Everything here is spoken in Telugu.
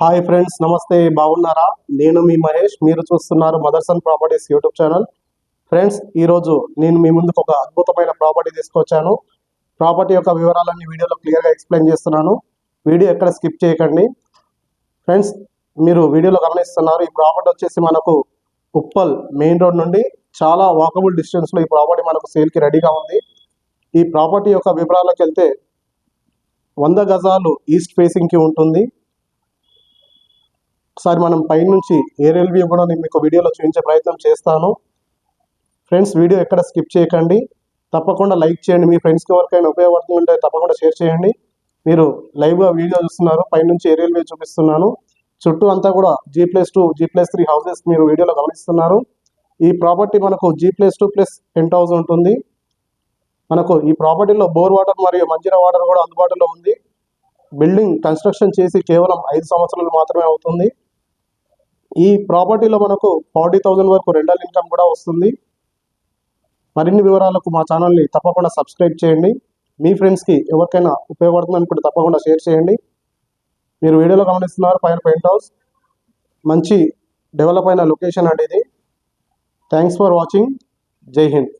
హాయ్ ఫ్రెండ్స్ నమస్తే బాగున్నారా? నేను మీ మహేష్ మీరు చూస్తున్నారు Motherson properties YouTube channel. Friends ఈరోజు నేను మీ ముందుకు ఒక అద్భుతమైన ప్రాపర్టీ తీసుకొచ్చాను. ప్రాపర్టీ యొక్క వివరాలన్నీ వీడియోలో క్లియర్గా ఎక్స్ప్లెయిన్ చేస్తున్నాను. వీడియో ఎక్కడ స్కిప్ చేయకండి. ఫ్రెండ్స్ మీరు వీడియోలో గమనిస్తున్నారు ఈ ప్రాపర్టీ వచ్చేసి మనకు ఉప్పల్ మెయిన్ రోడ్ నుండి చాలా వాకబుల్ డిస్టెన్స్లో ఈ ప్రాపర్టీ మనకు సేల్కి రెడీగా ఉంది. ఈ ప్రాపర్టీ యొక్క వివరాలకు వెళ్తే వంద గజాలు ఈస్ట్ ఫేసింగ్కి ఉంటుంది. ఒకసారి మనం పైనుంచి ఏరియల్ వ్యూ కూడా నేను మీకు వీడియోలో చూపించే ప్రయత్నం చేస్తాను. ఫ్రెండ్స్ వీడియో ఎక్కడ స్కిప్ చేయకండి. తప్పకుండా లైక్ చేయండి. మీ ఫ్రెండ్స్కి ఎవరికైనా ఉపయోగపడుతుంటే తప్పకుండా షేర్ చేయండి. మీరు లైవ్గా వీడియో చూస్తున్నారు. పైనుంచి ఏరియల్ వ్యూ చూపిస్తున్నాను. చుట్టూ అంతా కూడా G plus two G plus three houses మీరు వీడియోలో గమనిస్తున్నారు. ఈ ప్రాపర్టీ మనకు G plus two plus tent house ఉంటుంది. మనకు ఈ ప్రాపర్టీలో బోర్ వాటర్ మరియు మంజీరా వాటర్ కూడా అందుబాటులో ఉంది. బిల్డింగ్ కన్స్ట్రక్షన్ చేసి కేవలం ఐదు సంవత్సరాలు మాత్రమే అవుతుంది. ఈ ప్రాపర్టీలో మనకు ఫార్టీ థౌజండ్ వరకు రెంటల్ ఇన్కమ్ కూడా వస్తుంది. మరిన్ని వివరాలకు మా ఛానల్ని తప్పకుండా సబ్స్క్రైబ్ చేయండి. మీ ఫ్రెండ్స్కి ఎవరికైనా ఉపయోగపడుతుంది అనుకుంటే తప్పకుండా షేర్ చేయండి. మీరు వీడియోలో గమనిస్తున్నారు పైన పెయింట్ హౌస్. మంచి డెవలప్ అయిన లొకేషన్ అండి ఇది. Thanks for watching. Jai Hind.